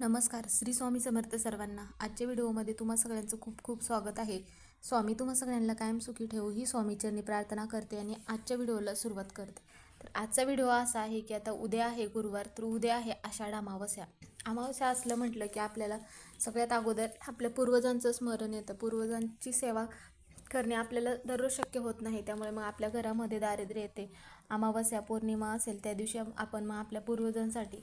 नमस्कार श्री स्वामी समर्थ सर्वांना. आजच्या व्हिडिओमध्ये तुम्हा सगळ्यांचं खूप खूप स्वागत आहे. स्वामी तुम्हा सगळ्यांना कायम सुखी ठेवू ही स्वामीचरणी प्रार्थना करते आणि आजच्या व्हिडिओला सुरुवात करते. तर आजचा व्हिडिओ असा आहे की आता उद्या आहे गुरुवार तर उद्या आहे आषाढ अमावस्या. अमावस्या असलं म्हटलं की आपल्याला सगळ्यात अगोदर आपल्या पूर्वजांचं स्मरण येतं. पूर्वजांची सेवा करणे आपल्याला दररोज शक्य होत नाही त्यामुळे मग आपल्या घरामध्ये दारिद्र्य येते. अमावस्या पौर्णिमा असेल त्या दिवशी आपण मग आपल्या पूर्वजांसाठी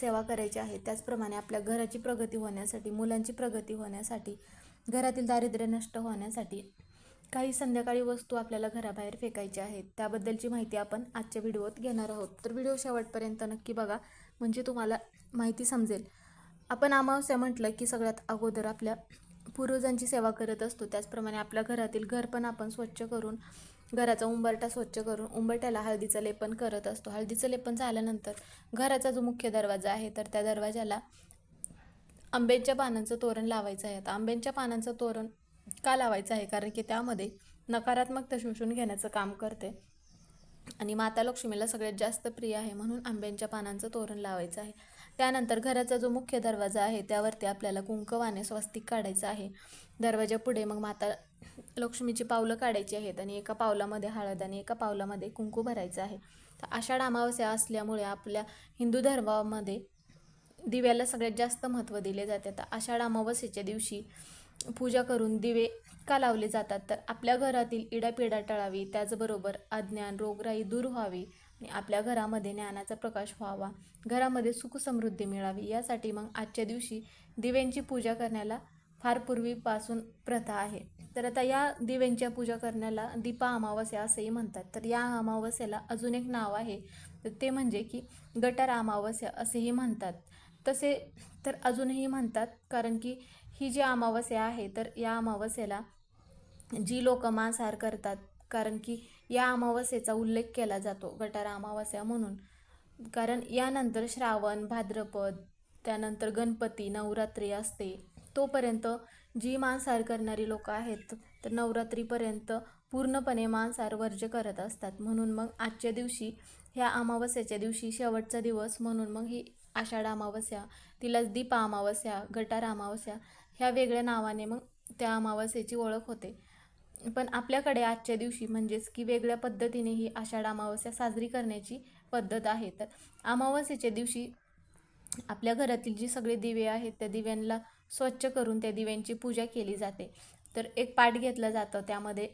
सेवा करायची आहे. त्याचप्रमाणे आपल्या घराची प्रगती होण्यासाठी मुलांची प्रगती होण्यासाठी घरातील दारिद्र्य नष्ट होण्यासाठी काही संध्याकाळी वस्तू आपल्याला घराबाहेर फेकायच्या आहेत. त्याबद्दलची माहिती आपण आजच्या व्हिडिओत घेणार आहोत. तर व्हिडिओ शेवटपर्यंत नक्की बघा म्हणजे तुम्हाला माहिती समजेल. आपण अमावस्या म्हटलं की सगळ्यात अगोदर आपल्या पूर्वजांची सेवा करत असतो. त्याचप्रमाणे आपल्या घरातील घर पण आपण स्वच्छ करून घराचा उंबरटा स्वच्छ करून उंबरट्याला हळदीचं लेपन करत असतो. हळदीचं लेपन झाल्यानंतर घराचा जो मुख्य दरवाजा आहे तर त्या दरवाजाला आंब्यांच्या पानांचं तोरण लावायचं आहे. आता आंब्यांच्या पानांचं तोरण का लावायचं आहे? कारण की त्यामध्ये नकारात्मकता शोषून घेण्याचं काम करते. आणि माता लक्ष्मीला सगळ्यात जास्त प्रिय आहे म्हणून आंब्यांच्या पानांचं तोरण लावायचं आहे. त्यानंतर घराचा जो मुख्य दरवाजा आहे त्यावरती आपल्याला कुंकवाने स्वस्तिक काढायचं आहे. दरवाजा पुढे मग माता लक्ष्मीची पावलं काढायची आहेत आणि एका पावलामध्ये हळद आणि एका पावलामध्ये कुंकू भरायचं आहे. तर आषाढ अमावस्या असल्यामुळे आपल्या हिंदू धर्मामध्ये दिव्याला सगळ्यात जास्त महत्त्व दिले जाते. तर आषाढ अमावस्येच्या दिवशी पूजा करून दिवे का लावले जातात? तर आपल्या घरातील इडापिडा टळावी त्याचबरोबर अज्ञान रोगराई दूर व्हावी आणि आपल्या घरामध्ये ज्ञानाचा प्रकाश व्हावा. घरामध्ये सुखसमृद्धी मिळावी. यासाठी मग आजच्या दिवशी दिव्यांची पूजा करण्याला फार पूर्वीपासून प्रथा आहे. तर आता या दिव्यांच्या पूजा करण्याला दीपा अमावस्या असंही म्हणतात. तर या अमावस्याला अजून एक नाव आहे. तर ते म्हणजे की गटार अमावस्या असेही म्हणतात. तसे तर अजूनही म्हणतात. कारण की ही जी अमावस्या आहे तर या अमावस्येला जी लोक मांसाहार करतात कारण की या अमावस्येचा उल्लेख केला जातो गटार अमावस्या म्हणून. कारण यानंतर श्रावण भाद्रपद त्यानंतर गणपती नवरात्री असते. तोपर्यंत जी मांसाहार करणारी लोक आहेत तर नवरात्रीपर्यंत पूर्णपणे मांसाहार वर्ज्य करत असतात. म्हणून मग आजच्या दिवशी ह्या अमावस्याच्या दिवशी शेवटचा दिवस म्हणून मग ही आषाढ अमावस्या तिलाच दीपा अमावस्या गटार अमावस्या ह्या वेगळ्या नावाने मग त्या अमावस्येची ओळख होते. पण आपल्याकडे आजच्या दिवशी म्हणजेच की वेगळ्या पद्धतीने ही आषाढ अमावस्या साजरी करण्याची पद्धत आहे. तर अमावस्येच्या दिवशी आपल्या घरातील जी सगळे दिवे आहेत त्या दिव्यांना स्वच्छ करून त्या दिव्यांची पूजा केली जाते. तर एक पाट घेतलं जातं त्यामध्ये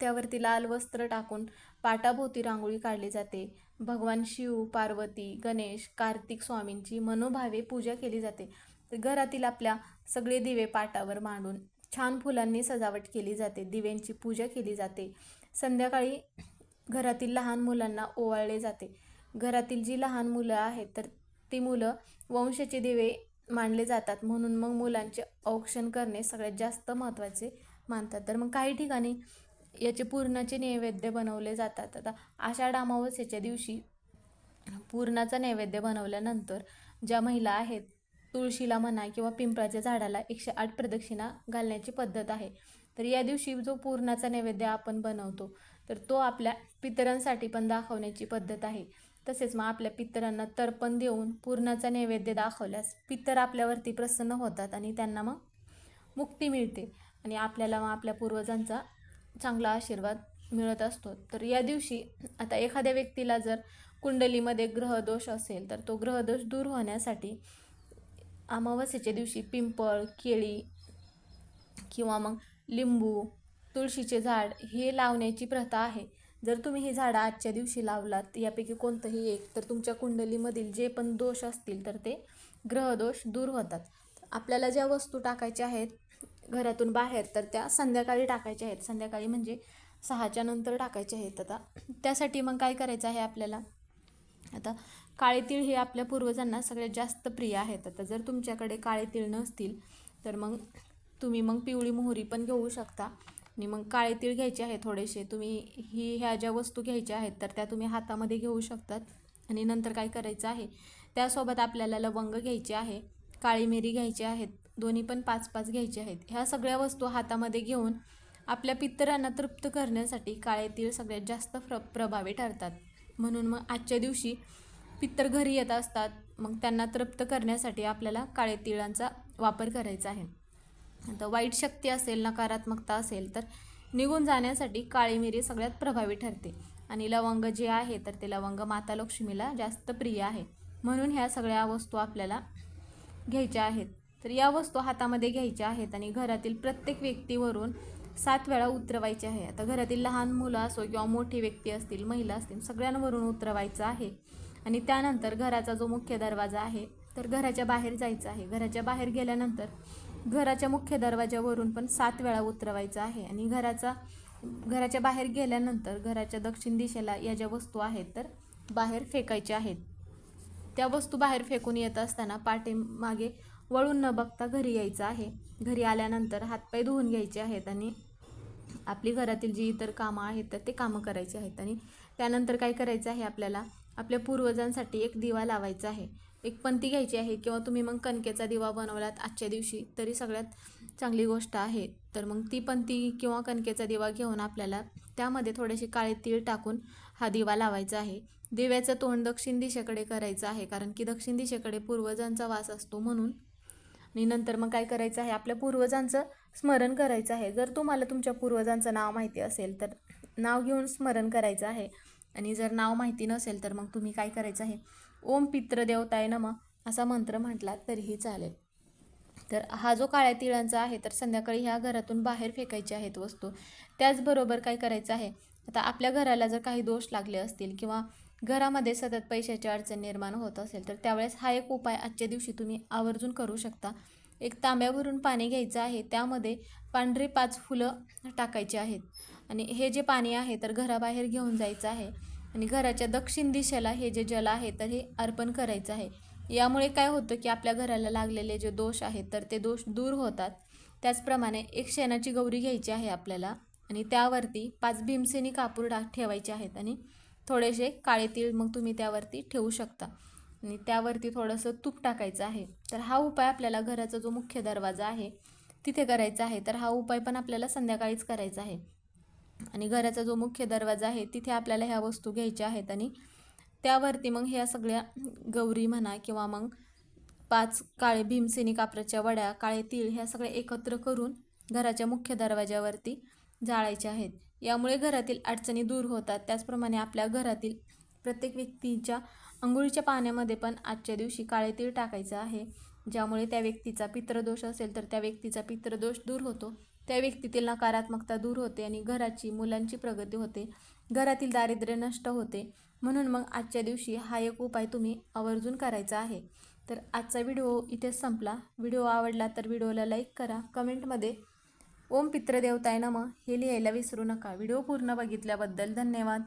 त्यावरती लाल वस्त्र टाकून पाटाभोवती रांगोळी काढली जाते. भगवान शिव पार्वती गणेश कार्तिक स्वामींची मनोभावे पूजा केली जाते. तर घरातील आपल्या सगळे दिवे पाटावर मांडून छान फुलांनी सजावट केली जाते दिव्यांची पूजा केली जाते. संध्याकाळी घरातील लहान मुलांना ओवाळले जाते. घरातील जी लहान मुलं आहेत तर ती मुलं वंशाचे दिवे मानले जातात. म्हणून मग मुलांचे औक्षण करणे सगळ्यात जास्त महत्त्वाचे मानतात. तर मग काही ठिकाणी याचे पूर्णाचे नैवेद्य बनवले जातात. आता आषाढ अमावस्येच्या दिवशी पूर्णाचा नैवेद्य बनवल्यानंतर ज्या महिला आहेत तुळशीला म्हणा किंवा पिंपळाच्या झाडाला एकशे आठ प्रदक्षिणा घालण्याची पद्धत आहे. तर या दिवशी जो पूर्णाचा नैवेद्य आपण बनवतो तर तो आपल्या पितरांसाठी पण दाखवण्याची पद्धत आहे. तसेच मग आपल्या पितरांना तर्पण देऊन पूर्णाचा नैवेद्य दाखवल्यास पितर आपल्यावरती प्रसन्न होतात आणि त्यांना मग मुक्ती मिळते आणि आपल्याला मग आपल्या पूर्वजांचा चांगला आशीर्वाद मिळत असतो. तर या दिवशी आता एखाद्या व्यक्तीला जर कुंडलीमध्ये ग्रहदोष असेल तर तो ग्रहदोष दूर होण्यासाठी अमावस्येच्या दिवशी पिंपळ केळी किंवा मग लिंबू तुळशीचे झाड हे लावण्याची प्रथा आहे. जर तुम्ही ही झाडं आजच्या दिवशी लावलात यापैकी कोणतंही एक तर तुमच्या कुंडलीमधील जे पण दोष असतील तर ते ग्रहदोष दूर होतात. आपल्याला ज्या वस्तू टाकायच्या आहेत घरातून बाहेर तर त्या संध्याकाळी टाकायच्या आहेत. संध्याकाळी म्हणजे सहाच्या नंतर टाकायच्या आहेत. आता त्यासाठी मग काय करायचं आहे आपल्याला? आता काळे तीळ हे आपल्या पूर्वजांना सगळ्यात जास्त प्रिय आहेत. आता जर तुमच्याकडे काळे तीळ नसतील तर मग तुम्ही मग पिवळी मोहरी पण घेऊ शकता. आणि मग काळे तीळ घ्यायचे आहे थोडेसे. तुम्ही ही ह्या ज्या वस्तू घ्यायच्या आहेत तर त्या तुम्ही हातामध्ये घेऊ शकतात. आणि नंतर काय करायचं आहे त्यासोबत आपल्याला लवंग घ्यायचे आहे काळी मिरी घ्यायची आहेत दोन्ही पण पाच पाच घ्यायचे आहेत. ह्या सगळ्या वस्तू हातामध्ये घेऊन आपल्या पितरांना तृप्त करण्यासाठी काळे तीळ सगळ्यात जास्त प्र प्रभावी ठरतात. म्हणून मग आजच्या दिवशी पित्तर घरी येत असतात मग त्यांना तृप्त करण्यासाठी आपल्याला काळे तिळांचा वापर करायचा आहे. आता वाईट शक्ती असेल नकारात्मकता असेल तर निघून जाण्यासाठी काळी मिरी सगळ्यात प्रभावी ठरते. आणि लवंग जे आहे तर ते लवंग माता लक्ष्मीला जास्त प्रिय आहे. म्हणून ह्या सगळ्या वस्तू आपल्याला घ्यायच्या आहेत. तर या वस्तू हातामध्ये घ्यायच्या आहेत आणि घरातील प्रत्येक व्यक्तीवरून सात वेळा उतरवायचे आहे. आता घरातील लहान मुलं असो किंवा मोठी व्यक्ती असतील महिला असतील सगळ्यांवरून उतरवायचं आहे. आणि त्यानंतर घराचा जो मुख्य दरवाजा आहे तर घराच्या बाहेर जायचं आहे. घराच्या बाहेर गेल्यानंतर घराच्या मुख्य दरवाजावरून पण सात वेळा उतरवायचं आहे. आणि घराचा घराच्या बाहेर गेल्यानंतर घराच्या दक्षिण दिशेला या ज्या वस्तू आहेत तर बाहेर फेकायच्या आहेत. त्या वस्तू बाहेर फेकून येत असताना पाठीमागे वळून न बघता घरी यायचं आहे. घरी आल्यानंतर हातपाय धुवून घ्यायचे आहेत आणि आपली घरातील जी इतर कामं आहेत तर ते कामं करायची आहेत. आणि त्यानंतर काय करायचं आहे आपल्याला? आपल्या पूर्वजांसाठी एक दिवा लावायचा आहे. एक पंती घ्यायची आहे किंवा तुम्ही मग कणकेचा दिवा बनवलात आजच्या दिवशी तरी सगळ्यात चांगली गोष्ट आहे. तर मग ती पंती किंवा कणकेचा दिवा घेऊन आपल्याला त्यामध्ये थोडेसे काळे तीळ टाकून हा दिवा लावायचा आहे. दिव्याचं तोंड दक्षिण दिशेकडे करायचं आहे कारण की दक्षिण दिशेकडे पूर्वजांचा वास असतो म्हणून. आणि नंतर मग काय करायचं आहे आपल्या पूर्वजांचं स्मरण करायचं आहे. जर तुम्हाला तुमच्या पूर्वजांचं नाव माहिती असेल तर नाव घेऊन स्मरण करायचं आहे. आणि जर नाव माहिती नसेल तर मग तुम्ही काय करायचं आहे? ओम पित्रदेवताय नम असा मंत्र म्हटला तरीही चालेल. तर हा जो काळ्या तिळांचा आहे तर संध्याकाळी ह्या घरातून बाहेर फेकायचे आहेत वस्तू. त्याचबरोबर काय करायचं आहे? आता आपल्या घराला जर काही दोष लागले असतील किंवा घरामध्ये सतत पैशाची अडचण निर्माण होत असेल तर त्यावेळेस हा एक उपाय आजच्या दिवशी तुम्ही आवर्जून करू शकता. एक तांब्यावरून पाणी घ्यायचं आहे त्यामध्ये पांढरी पाच फुलं टाकायची आहेत. आणि हे जे पाणी आहे तर घराबाहेर घेऊन जायचं आहे. आणि घराच्या दक्षिण दिशेला हे जे जल आहे तर हे अर्पण करायचं आहे. यामुळे काय होतं की आपल्या घराला लागलेले जे दोष आहेत तर ते दोष दूर होतात. त्याचप्रमाणे एक शेणाची गौरी घ्यायची आहे आपल्याला आणि त्यावरती पाच भीमसेनी कापूर डाग ठेवायचे आहेत आणि थोडेसे काळे तीळ मग तुम्ही त्यावरती ठेवू शकता. आणि त्यावरती थोडंसं तूप टाकायचं आहे. तर हा उपाय आपल्याला घराचा जो मुख्य दरवाजा आहे तिथे करायचा आहे. तर हा उपाय पण आपल्याला संध्याकाळीच करायचा आहे. आणि घराचा जो मुख्य दरवाजा आहे तिथे आपल्याला ह्या वस्तू घ्यायच्या आहेत आणि त्यावरती मग ह्या सगळ्या गौरी म्हणा किंवा मग पाच काळे भीमसेनी कापराच्या वड्या काळे तीळ ह्या सगळ्या एकत्र करून घराच्या मुख्य दरवाजावरती जाळायच्या आहेत. यामुळे घरातील अडचणी दूर होतात. त्याचप्रमाणे आपल्या घरातील प्रत्येक व्यक्तीच्या अंघोळीच्या पाण्यामध्ये पण आजच्या दिवशी काळे तीळ टाकायचं आहे. ज्यामुळे त्या व्यक्तीचा पित्रदोष असेल तर त्या व्यक्तीचा पित्रदोष दूर होतो. त्या व्यक्तीतील नकारात्मकता दूर होते आणि घराची मुलांची प्रगती होते. घरातील दारिद्र्य नष्ट होते. म्हणून मग आजच्या दिवशी हा एक उपाय तुम्ही आवर्जून करायचा आहे. तर आजचा व्हिडिओ इथेच संपला. व्हिडिओ आवडला तर व्हिडिओला लाईक करा. कमेंटमध्ये ओम पित्रदेवताय नम हे लिहायला विसरू नका. व्हिडिओ पूर्ण बघितल्याबद्दल धन्यवाद.